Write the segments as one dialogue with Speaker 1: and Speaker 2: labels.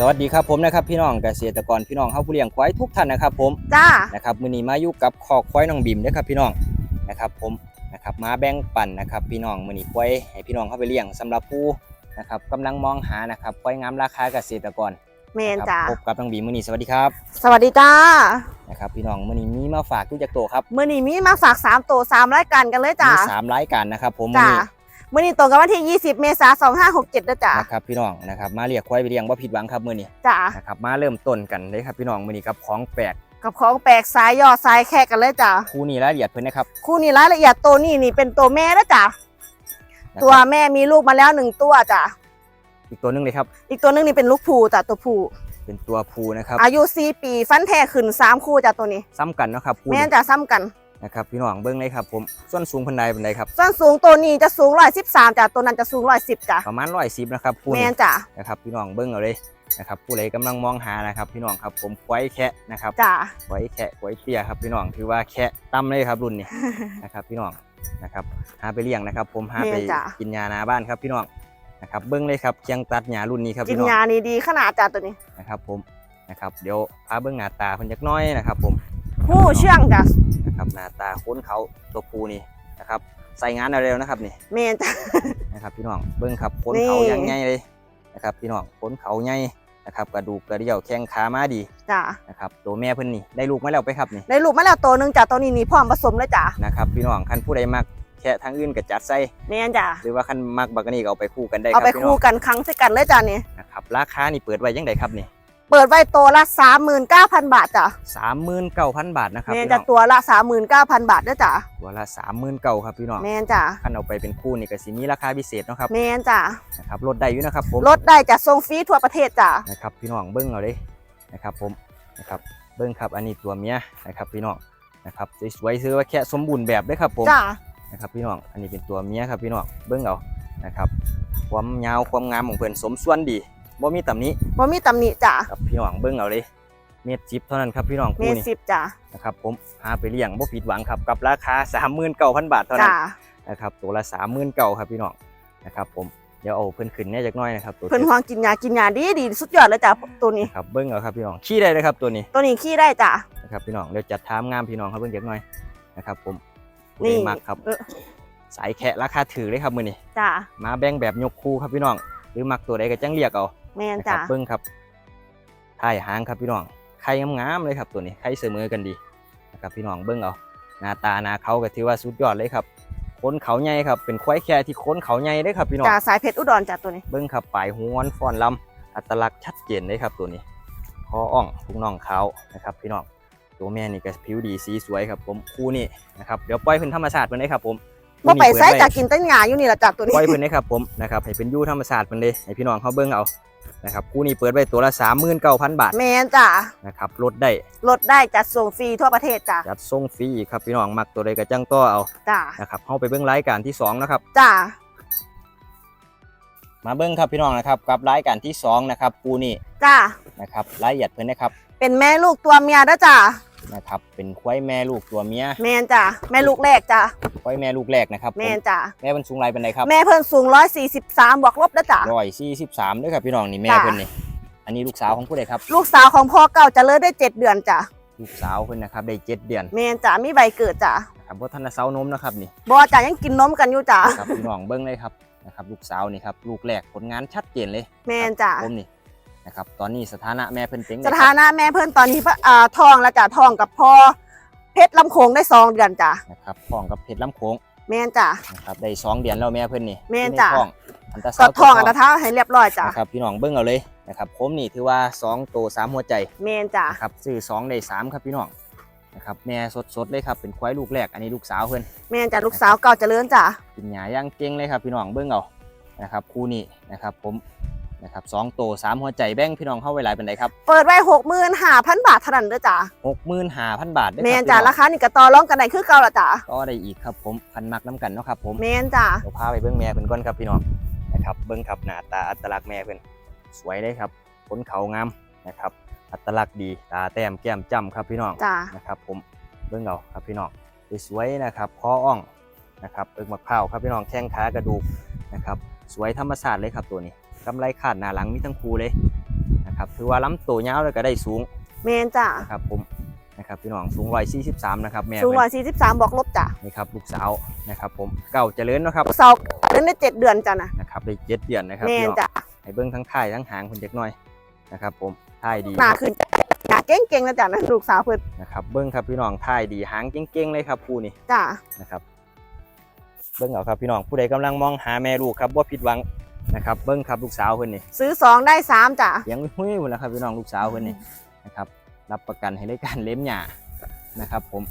Speaker 1: สวัสดีครับผมนะครับพี่น้องเกษตรกรพี่น้องเฮาผู้เลี้ยงควายทุกท่านนะครับผม
Speaker 2: จ้า
Speaker 1: นะครับมื้อนี้มาอยู่กับคอกควายน้องบิมนะครับพี่น้องนะครับผมนะครับมาแบ่งปันนะครับพี่น้องมื้อนี้ควายให้พี่น้องเข้าไปเลี้ยงสำหรับผู้นะครับกำลังมองหานะครับควายงามราคาเกษตรกร
Speaker 2: เมน
Speaker 1: นะครับ
Speaker 2: จ้า
Speaker 1: พบกับน้องบิมมื้อนี้สวัสดีครับ
Speaker 2: สวัสดีจ้า
Speaker 1: นะครับพี่น้องมื้อนี้มีมาฝากทุกจากโตครับ
Speaker 2: มื่อนี้มีมาฝาก3ตัว3รายการกันเลยจ้า
Speaker 1: มีสามรายการนะครับผมมื้อ
Speaker 2: จ้า
Speaker 1: นี้
Speaker 2: มื่อนี้ตรงกับวันที่ 20 เมษายน2567ด้วยจ้า
Speaker 1: นะครับพี่น้องนะครับมาเรียกควายไปเลี้ยงบ่ผิดหวังครับมื้อนี้
Speaker 2: จ้า
Speaker 1: นะครับมาเริ่มต้นกันเลยครับพี่น้องมื้อนี้กับของแปลก
Speaker 2: กับของแปลกสายยอดสายแขกกันเลยจ้า
Speaker 1: คู่นี้รายละเอียดเพิ่นนะครับ
Speaker 2: คู่นี้รายละเอียดตัวนี้นี่เป็นตัวแม่นะจ้า
Speaker 1: นะครับ
Speaker 2: ตัวแม่มีลูกมาแล้วหนึ่งตัวจ้า
Speaker 1: อีกตัวหนึงเลยครับ
Speaker 2: อีกตัวหนึงนี่เป็นลูกผูจ้าตัวผู
Speaker 1: เป็นตัวภูนะครับ
Speaker 2: อายุ4ปีฟันแท้ขึ้น3คู่จ้าตัวนี้
Speaker 1: ซ้ำกันเนาะครับคู่
Speaker 2: แม่
Speaker 1: นี้
Speaker 2: นจ้าซ้ำกัน
Speaker 1: นะครับพี่น้องเบิ้งเลยครับผมส่วนสูงเพันใดเป็นใดครับ
Speaker 2: ส่วนสูงตัวนี้จะสูง113จ้าตัวนั้นจะสูง110จ้า
Speaker 1: ประมาณร้อยสิบนะครับคู่
Speaker 2: แม่
Speaker 1: นี้
Speaker 2: นจ้า
Speaker 1: นะครับพี่น้องเบิ้งเอาเลยนะครับผู้ใดกำลังมองหานะครับพี่น้องครับผมควายแคะนะครับ
Speaker 2: จ้า
Speaker 1: ควายแคะควายเตี้ยครับพี่น้องถือว่าแคะต่ำเลยครับรุ่นนี้นะครับพี่น้องนะครับหาไปเลี้ยงนะครับ ผมหาไป
Speaker 2: แม่นจ้ะ
Speaker 1: กินยาหนาบ้านครับพี่น้องนะครับเบิ้งเลยครับเคียงตัดหญ้ารุ่นนี้ครับ
Speaker 2: กิน
Speaker 1: พี่น้อง
Speaker 2: ยานี่ดีขนาดจ้าตัวนี้
Speaker 1: นะครับผมนะครับเดี๋ยวพาเบิ้งหน้าตาเพิ่นจักหน้อยนะครับผม
Speaker 2: ผู้เชื่องจ้า
Speaker 1: นะครับหน้าตาค้นเขาตัวภูนี่นะครับใส่งานเอาเร็วนะครับนี่
Speaker 2: แม่นจ้า
Speaker 1: นะครับพี่น้องเบิ้งครับขน
Speaker 2: นี่
Speaker 1: เขายังไงเลยนะครับพี่น้องขนเขาใหญ่นะครับกระดูกกระเดี่ยวแข้งขามาดี
Speaker 2: จ้า
Speaker 1: นะครับตัวแม่เพิ่นนี่ได้ลูกมาแล้วไปครับนี่
Speaker 2: ได้ลูกมาแล้วตัวหนึ่งจ้ะตัวนี้นี่พร้อมผสมเลยจ้ะ
Speaker 1: นะครับพี่น้องคันผู้ใดมักแค่ทางอื่นก็จัดใส่
Speaker 2: แม่นจ้ะ
Speaker 1: หรือว่าคันมักบักกะนี่ก็เอาไปคู่กันได้ค
Speaker 2: เอา
Speaker 1: รับ
Speaker 2: ไป
Speaker 1: พี่น้
Speaker 2: คู่
Speaker 1: อง
Speaker 2: กันครั้งใส่กันเลยจ้ะนี่
Speaker 1: นะครับราคานี่เปิดไว้ยังไงครับนี่
Speaker 2: เปิดไว้ตัวละสามหมื่นเก้าพันบาทจ้ะ
Speaker 1: สามหมื่นเก้าพันบาทนะครับ
Speaker 2: แม่น
Speaker 1: พี่น้
Speaker 2: จะ
Speaker 1: อง
Speaker 2: ตัวละสามหมื่นเก้าพันบาทด้วยจ้ะ
Speaker 1: ตัวละสามหมื่นเก้าครับพี่น้อง
Speaker 2: แม่นจ้ะ
Speaker 1: คันเอาไปเป็นคู่นี่ก็สิมีราคาพิเศษเนาะครับ
Speaker 2: แม่นจ้ะ
Speaker 1: นะครับลดได้อยู่นะครับผม
Speaker 2: ลดได้จะส่งฟรีทั่วประเทศจ้ะ
Speaker 1: นะครับพี่น้องเบิ้งเอาเลยนะครับผมนะครับเบิ้งครับอันนี้ตัวเมียนะครับพี่น้องนะครับสวยๆซื้อว่าแค่สมบูรณ์แบบเลยครับผม
Speaker 2: จ้ะ
Speaker 1: นะครับพี่น้องอันนี้เป็นตัวเมียครับพี่น้องเบิ้งเอานะครับความยาวความงามของเพิ่นสมส่วนดี บ่มีตำหนิ
Speaker 2: บ่มีตำหนิจ้ะ
Speaker 1: ครับพี่น้องเบิ้งเอาเลย เม็ดจิบเท่านั้นครับพี่น้อง
Speaker 2: เม
Speaker 1: คู่
Speaker 2: ตร
Speaker 1: นี้
Speaker 2: สิบจ้ะ
Speaker 1: นะครับผมหาไปเลี้ยงบ่ผิดหวังครับกับราคา 39,000 บาทเท่านั้
Speaker 2: จ้ะ
Speaker 1: นนะครับตัวละ39,000ครับพี่น้องนะครับผมเดี๋ยวเอาเพิ่นขึ้นแหน่จักหน่อยนะครับตัว
Speaker 2: เพิ่นห่วงกินยากินยาดีดีสุดยอดเลยจ้ะตัวนี้
Speaker 1: นะครับเบิ้งเอาครับพี่น้องขี้ได้เลยครับตัวนี้
Speaker 2: ตัวนี้ขี้ได้จ้ะ
Speaker 1: นะครับพี่น้องเดี๋ยวจัดทามงามพี่น้องครับเบิ่งจักหน่อยนะครับผมผู้
Speaker 2: นี่
Speaker 1: ใดมักครับ
Speaker 2: เออ
Speaker 1: สายแคะราคาถือเลยครับมื้อนี้
Speaker 2: จ้ะ
Speaker 1: มาแบ่งแบบยกคู่ครับพี่น้อง หรือมักตัวใดก็จังเรียกเอา
Speaker 2: แม่น
Speaker 1: นะครั
Speaker 2: จ้ะ
Speaker 1: บเบิ่งครับท้ายหางครับพี่น้องไข่งามๆเลยครับตัวนี้ไข่เสมอกันดีนะครับพี่น้องเบิ่งเอาหน้าตาหน้าเขาก็ถือว่าสุดยอดเลยครับขนเขาใหญ่ครับเป็นควายแค่ที่ขนเขาใหญ่เลยครับพี่น้อง
Speaker 2: จ้ะสายเพชรอุดรจ้ะตัวนี้
Speaker 1: เบิ้งครับปลายหัวฟ้อนลำอัตลักษณ์ชัดเจนเลยครับตัวนี้คออ่องทุกน่องขาวนะครับพี่น้องตัวแม่นี่ก็ผิวดีสีสวยครับผมคู่นี่นะครับเดี๋ยวปล่อยเพิ่นธรรมชาติเพิ่นเลยครับผม
Speaker 2: บ่ไปไส
Speaker 1: คู่นี้
Speaker 2: จ้ะกินแตั้งหยาอยู่นี่ละจ้ะตัวนี้
Speaker 1: ปล่อยเพิ่นเลยครับผมนะครับให้เป็นอยูธรรมชาติเพิ่นเลยให้พี่น้องเขาเบิ่งเอา นะครับคู่นี้เปิดไว้ตัวละ39,000 บาท
Speaker 2: แม่นจ้ะ
Speaker 1: นะครับลดได้
Speaker 2: ลดได้จัดส่งฟรีทั่วประเทศจ้ะ
Speaker 1: จัดส่งฟรีอีกครับพี่น้องมักตัวใดก็จังต่อเอา
Speaker 2: จ้ะ
Speaker 1: นะครับเฮาไปเบิ่งรายการที่สองนะครับ
Speaker 2: จ้ะ
Speaker 1: มาเบิ่งครับพี่น้องนะครับกับรายการที่สองนะครับคู่นี้
Speaker 2: จ้ะ
Speaker 1: นะครับรายละเอียดเพิ่นนะครับ
Speaker 2: เป็นแม่ลูกตัวเมียนะจ้ะ
Speaker 1: นะครับเป็นควายแม่ลูกตัวเมีย
Speaker 2: แมนจ้ะแม่ลูกแรกจ้ะ
Speaker 1: ควายแม่ลูกแรกนะครับ
Speaker 2: แมนจ้ะ
Speaker 1: แม่เป็นสูงไรเป็นไรครับ
Speaker 2: แม่เพิ่นสูง143บวกลบนะจ้ะ
Speaker 1: ร้อยสี่สิบสามด้วยครับพี่น้องนี่แม่
Speaker 2: จ้ะ
Speaker 1: เพิ่นนี่อันนี้ลูกสาวของผู้ใดครับ
Speaker 2: ลูกสาวของพ่อเก่าจะเลิศได้7เดือนจ้ะ
Speaker 1: ลูกสาวเพิ่นนะครับได้เจ็ดเดือน
Speaker 2: แมนจ้ะมีใบเกิดจ้ะ
Speaker 1: นะครับเพราะท่านน่ะเซานมนะครับนี่
Speaker 2: บอจ้ะยังกินนมกันอยู่จ้ะ
Speaker 1: ครับพี่น้องเบิ้งเลยครับนะครับลูกสาวนี่ครับลูกแรกผลงานชัดเจนเลย
Speaker 2: แมนจ้ะ
Speaker 1: ผมนี่ นะครับตอนนี้สถานะแม่เพิ่นเป็นไง
Speaker 2: สถานะแม่เพิ่นตอนนี้พระอ่าทองแล้วจ้ะทองกับพ่อเพชรลำโขงได้สองเดือนจ้ะ
Speaker 1: นะครับท้องกับเพชรลำโขง
Speaker 2: แมนจ้ะ
Speaker 1: นะครับได้สองเดือนแล้วแม่เพิ่นนี่
Speaker 2: แม่น
Speaker 1: อยู่ใน
Speaker 2: จ้ะ
Speaker 1: ท้องอันตรา
Speaker 2: ก็
Speaker 1: ซาวด์
Speaker 2: ทองอันตราเท้าให้เรียบร้อยจ้ะ
Speaker 1: นะครับพี่น้องเบิ้งเอาเลยนะครับผมนี่ถือว่าสองโตสามหัวใจ
Speaker 2: แมนจ้ะ
Speaker 1: นะครับซื้อสองได้สามครับพี่น้องนะครับแม่สดๆเลยครับเป็นควายลูกแรกอันนี้ลูกสาวเพิ่น
Speaker 2: แมนจ้ะลูกสาวเก่าเจริญจ้ะ
Speaker 1: กินหญ้าย่างเก่งเลยครับพี่น้องเบิ้งเอานะครับคู่นี้นะครับผม นะครับสองโตสามหัวใจแบ่งพี่น้องเข้าไว้หลายเป็นไดครับ
Speaker 2: เปิดไว้65,000บาทเท่านั้นเด้อจ้ะ
Speaker 1: หกหมื่นห้าพันบาทเด้อ
Speaker 2: แม
Speaker 1: ครับ
Speaker 2: นจ้ะ
Speaker 1: พี่น้
Speaker 2: รา
Speaker 1: อง
Speaker 2: คานี่ก็ต่อรองกันได้คือเก่าละจ้ะ
Speaker 1: ก็ได้อีกครับผมพันมักน้ำกันเนาะครับผม
Speaker 2: แมนจ้ะ
Speaker 1: เดี๋ยวพาไปเบิ้งแม่เพิ่นก่อนครับพี่น้องนะครับเบิ้งครับหน้าตาอัตลักษณ์แม่เพิ่นสวยเลยครับขนเขางามนะครับ อัตลักษณ์ดีตาแต้มแก้มจ้ำครับพี่น้อง
Speaker 2: จ้ะ
Speaker 1: นะครับผมเบิ้งเอาครับพี่น้องสวยๆนะครับคออ่องนะครับเอิกมะพร้าวครับพี่น้องแข้งขากระดูกนะครับสวยธรรมชาติเลยครับตัวนี้ กำไรขาดหน้าหลังมีทั้งคูเลยนะนะครับถือว่าล้ำตัวยาวแล้วก็ได้สูง
Speaker 2: แมนจ้ะ
Speaker 1: นะครับผมนะครับพี่น้องสูงร้อยสี่สิบสามนะครับแม่
Speaker 2: สูง
Speaker 1: เพิ่น
Speaker 2: ร้อยสี่สิบสามบอกลบจ้ะ
Speaker 1: นี่ครับลูกสาวนะครับผมเก่าเจริญเนาะครับ
Speaker 2: เสาเดือนได้เจ็ดเดือนจ้ะนะ
Speaker 1: นะครับได้เจ็ดเดือนนะครับ
Speaker 2: แม
Speaker 1: พี่
Speaker 2: น
Speaker 1: น้อง
Speaker 2: จ้ะ
Speaker 1: ให้เบิ้งทั้งท้ายทั้งหางคุณจักหน่อยนะครับผมท้ายดี
Speaker 2: หนา
Speaker 1: ครับ
Speaker 2: ขึ้นจ้ะหนาเก่งๆนะจ้ะนะลูกสาวเพิ่น
Speaker 1: นะครับเบิ้งครับพี่น้องท้ายดีหางเก่งๆเลยครับผู้นี่
Speaker 2: จ้ะ
Speaker 1: นะครับเบิ้งเอาครับพี่น้องผู้ใดกำลังมองหาแม่ลูกครับว่าผิดหวัง นะครับเบิ้งครับลูกสาวเพิ่นนี่
Speaker 2: ซื้อสองได้สามจ้ะ
Speaker 1: เสียงหุ้ยหมดแล้วครับพี่น้องลูกสาวเพิ่นนี่นะครับรับประกันให้ได้การเล้มหญ้านะครับผม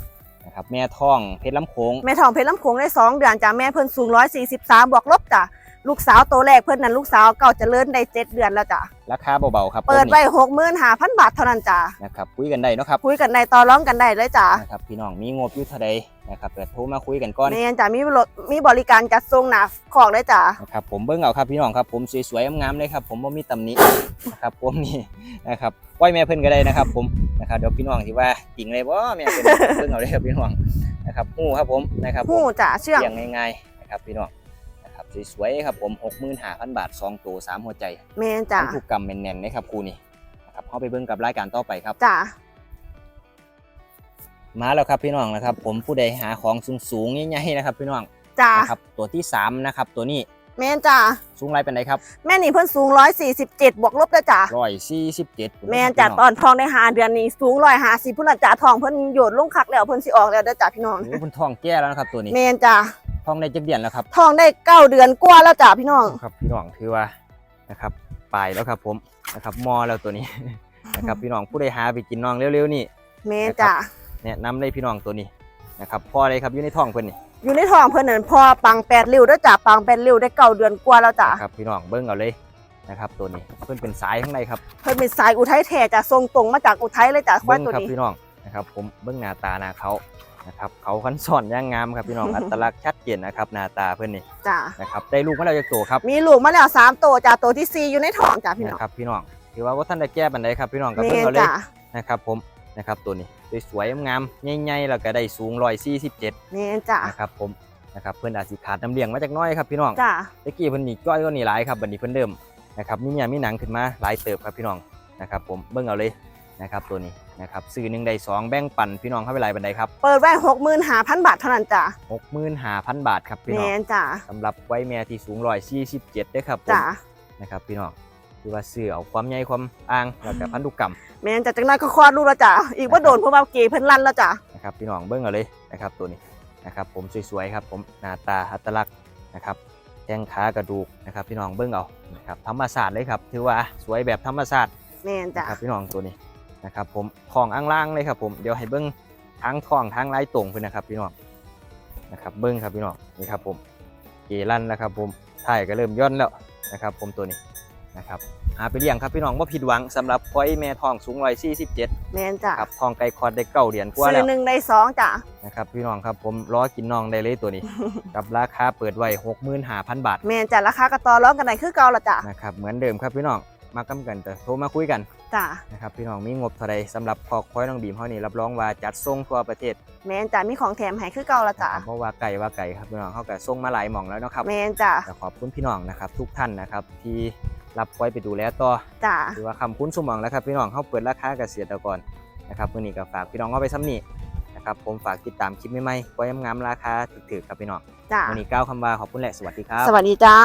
Speaker 1: นะครับแม่ท้องเพชรลำโขง
Speaker 2: แม่ทองเพชรลำโขงได้สองเดือนจ้ะแม่เพิ่นสูงร้อยสี่สิบสามบอกลบจ้ะ ลูกสาวโตวแรกเพิ่นนั้นลูกสาวเก่าเจะเลิ่นได้เจ็ดเดือนแล้วจ้ะ
Speaker 1: ราคาเบาๆครับ
Speaker 2: เปิด
Speaker 1: ผม
Speaker 2: ไว้
Speaker 1: นี่
Speaker 2: หกหมื่นห้าพันบาทเท่านั้นจ้ะ
Speaker 1: นะครับคุยกันได้เนาะครับ
Speaker 2: คุยกันในต่อร้องกันได้เลยจ้ะ
Speaker 1: นะครับพี่น้องมีงบอยู่เท่าใดนะครับเปิดโทรมาคุยกันก่อน
Speaker 2: แม่นจ้ะมีรถมีบริการจัดส่งหนาของเลยจ้ะ
Speaker 1: นะครับผมเบิ้งเอาครับพี่น้องครับผมสวยๆงามๆเลยครับผมว่ามีตำหนินะครับผมนี่นะครับปล่อยแม่เพิ่นก็ได้นะครับผมนะครับเดี๋ยวพี่น้องที่ว่าจริงเลยบ่แม่เพิ่นเบิ้งเอาเลยครับพี่น้องนะครับหู้ครับผมนะครับผม
Speaker 2: หู้จ้ะเชื่อง
Speaker 1: เลี้ยงง่ายๆนะครับพี่น้องนะครับ สวยๆครับผม65,000 บาท 2 ตัว 3 หัวใจ
Speaker 2: แม่นจ้ะ
Speaker 1: พันธุกรรมแน่นๆนะครับครูนี่นะครับเข้าไปเบิ้งกับรายการต่อไปครับ
Speaker 2: จ้ะ
Speaker 1: มาแล้วครับพี่น้องนะครับ ผมผู้ใดหาของสูงๆใหญ่ๆนะครับ พี่น้อง
Speaker 2: จ้ะ
Speaker 1: นะครับตัวที่สามนะครับ ตัวนี้
Speaker 2: แม่นจ้ะ
Speaker 1: สูงไรเป็นไรครับ
Speaker 2: แม่นี่เพิ่นสูงร้อยสี่สิบเจ็ดบวกลบเลยจ้ะ
Speaker 1: ร้อยสี่สิบเจ็ด
Speaker 2: แม่นจ้ะตอนทองได้หาเดือนนี้สูงร้อยห้าสิบพุ่นนะจ้ะทองเพิ่นโยนลงคักแล้วเพิ่นสิออกแล้วเด้อจ้ะพี่น้อง
Speaker 1: โอ้คุณทองแก้แล้วนะครับตัวนี้
Speaker 2: แม่นจ้ะ
Speaker 1: ทองได้จักเดือนแล้วครับ
Speaker 2: ทองได้เก้าเดือนกว่าแล้วจ้ะพี่น้อง
Speaker 1: ครับพี่น้องถือว่านะครับปลายแล้วครับผมนะครับมอแล้วตัวนี้นะครับพี่น้องผู้ใดหาไปกินน้องเร็วๆนี่
Speaker 2: แม่นจ้ะ
Speaker 1: แนะนำเลยพี่น้องตัวนี้นะครับพ่อเลยครับอยู่ในท้องเพิ่นนี่
Speaker 2: อยู่ในทองเพิ่นนั่นพอปังแปดริ้วเด้อจ้ะปังแปดริ้วได้เก้าเดือนกว่าแล้วจ้ะ
Speaker 1: นะครับพี่น้องเบิ้งเอาเลยนะครับตัวนี้เพิ่นเป็นสายข้างในครับ
Speaker 2: เพิ่นเป็นสายอุทัยแท้จ้ะทรงตรงมาจากอุทัยเลยจ้ะควา
Speaker 1: เบิ้
Speaker 2: ย
Speaker 1: ง
Speaker 2: ตัว
Speaker 1: ครับ
Speaker 2: นี้
Speaker 1: พี่น้องนะครับผมเบิ้งหน้าตาหน้าเขา นะครับเขาคันซ่อนย่างงามครับพี่น้อง อัตลักษณ์ชัดเจนนะครับหน้าตาเพิ่นนี่
Speaker 2: จ้ะ
Speaker 1: นะครับได้ลูกมาแล้วจากตัวครับ
Speaker 2: มีลูกมาแล้วสามตัวจ้ะตัวที่สี่อยู่ในท้องจ้ะพี่น้อง
Speaker 1: นะครับพี่น้องถือว่าว่าท่านได้แก้บันไดครับพี่น้องกับ
Speaker 2: แม่
Speaker 1: เพิ่ง
Speaker 2: น
Speaker 1: เอาเลย
Speaker 2: จ้ะ
Speaker 1: นะครับผมนะครับตัวนี้สวยๆงามๆใหญ่ๆแล้วก็ได้สูงร้อยสี่สิบเจ็ด
Speaker 2: แม่นจ้ะ
Speaker 1: นะครับผมนะครับเพิ่นอาจสิขาดน้ำเลี้ยงมาจากหน้อยครับพี่น้อง
Speaker 2: จ้ะ
Speaker 1: ตะกี้เพิ่นนี่จ้อยก็นี่หลายครับบัดนี้เพิ่นเดิมนะครับมีเนี่ยมีหนังขึ้นมาหลายเติบครับพี่น้องนะครับผมเบิ่งเอาเลย นะครับตัวนี้นะครับซื้อหนึ่งได้สองแบ่งปันพี่น้องเข้าไปหลายบันไดครับ
Speaker 2: เปิดไว้หกหมื่นห้าพันบาทเท่านั้นจ้ะ
Speaker 1: หกหมื่นห้าพันบาทครับพี่น้อง
Speaker 2: แม่นจ้ะ
Speaker 1: สำหรับไว้แม่ที่สูงร้อยสี่สิบเจ็ดด้วยครับผม
Speaker 2: จ้ะ
Speaker 1: นะครับพี่น้องคือว่าซื้อเอาความใหญ่ความอ่างแล้วก็พันธุกรรม
Speaker 2: แม่นจ้ะจังนั้นก็คลอดลูกแล้วจ้ะอีกว่าโดนเพราะว่าเกย์เพิ่นลั่นแล้วจ้ะ
Speaker 1: นะครับพี่น้องเบิ้งเอาเลยนะครับตัวนี้นะครับผมสวยๆครับผมหน้าตาอัตลักษณ์นะครับแข้งขากระดูกนะครับพี่น้องเบิ้งเอานะครับธรรมศาสตร์เลยครับถือว่าสวยแบบธรรมศาสตร์
Speaker 2: แม่นจ้ะ
Speaker 1: นะครับพี่น้องตัวนี้ นะครับผมทองอ่างล่างเลยครับผมเดี๋ยวให้เบิ้งทั้งทองทั้งลายตรงไปนะครับพี่น้องนะครับเบิ้งครับพี่น้องนี่ครับผมเกลั่นแล้วครับผมถ่ายก็เริ่มย่อนแล้วนะครับ ผมตัวนี้นะครับหาไปเลี้ยงครับพี่น้องว่าผิดหวังสำหรับควายแม่ทองสูงร้อยสี่สิบเจ็ด
Speaker 2: แม่นจ้ะ
Speaker 1: ครับทองไก่คอดได้เก้าเดือนกว่า
Speaker 2: ซื้
Speaker 1: แล้
Speaker 2: อ
Speaker 1: ว
Speaker 2: หนึ่งได้สองจ้ะ
Speaker 1: นะครับพี่น้องครับผมล้อกินน้องได้เลยตัวนี้ กับราคาเปิดไว้หกหมื่นห้าพันบาท
Speaker 2: แม่นจ้ะราคากระต่อร้องกันไหนคือเก่าละจ้ะ
Speaker 1: นะครับเหมือนเดิมครับพี่น้อง มากำกันแต่โทรมาคุยกัน
Speaker 2: จ้ะ
Speaker 1: นะครับพี่น้องมีงบเท่าไรสำหรับคอกควายน้องบีมเฮานี่รับรองว่าจัดส่งทั่วประเทศ
Speaker 2: แม่นจ้ะมีของแถมให้คือเก่าละจ้ะ
Speaker 1: นะครับเพราะว่าไก่ว่าไก่ครับพี่น้องเขาก็ส่งมาหลายหม่องแล้วเนาะครับ
Speaker 2: แม่นจ้ะ
Speaker 1: แต่ขอบคุณพี่น้องนะครับทุกท่านนะครับที่รับควายไปดูแลต่อ
Speaker 2: จ้ะ
Speaker 1: ถือว่าคำคุ้นสมองแล้วครับพี่น้องเขาเปิดราคาเกษตรกรนะครับมื้อนี้ก็ฝากพี่น้องเอาไปซ้ำนี่นะครับผมฝากติดตามคลิปใหม่ๆควายงามๆราคาถูกๆครับพี่น้อง
Speaker 2: จ้ะ
Speaker 1: วันนี้ก้าวคำว่าขอบคุณและสวัสดีครับ
Speaker 2: สวัสดีจ้า